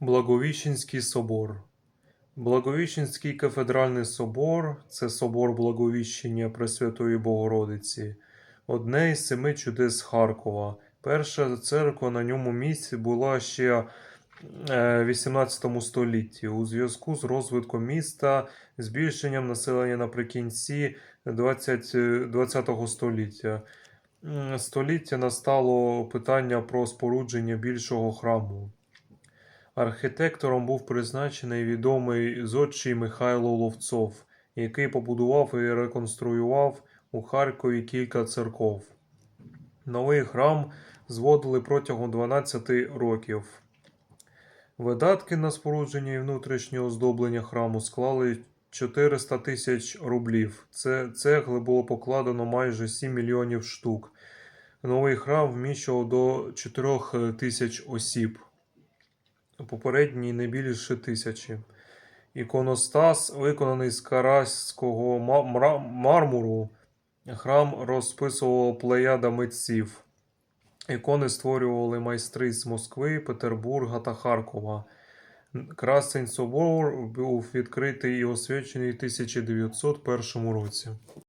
Благовіщенський собор. Благовіщенський кафедральний собор це собор Благовіщення Пресвятої Богородиці, одне із семи чудес Харкова. Перша церква на ньому місці була ще е, в 18 столітті. У зв'язку з розвитком міста, збільшенням населення наприкінці 20, е, 20 століття. Століття настало питання про спорудження більшого храму. Архітектором був призначений відомий зодчий Михайло Ловцов, який побудував і реконструював у Харкові кілька церков. Новий храм зводили протягом 12 років. Видатки на спорудження і внутрішнє оздоблення храму склали 400 тисяч рублів. Це цегли було покладено майже 7 мільйонів штук. Новий храм вміщував до 4 тисяч осіб. Попередній не більше тисячі. Іконостас, виконаний з караського мармуру, храм розписувала плеяда митців. Ікони створювали майстри з Москви, Петербурга та Харкова. Красень собор був відкритий і освячений у 1901 році.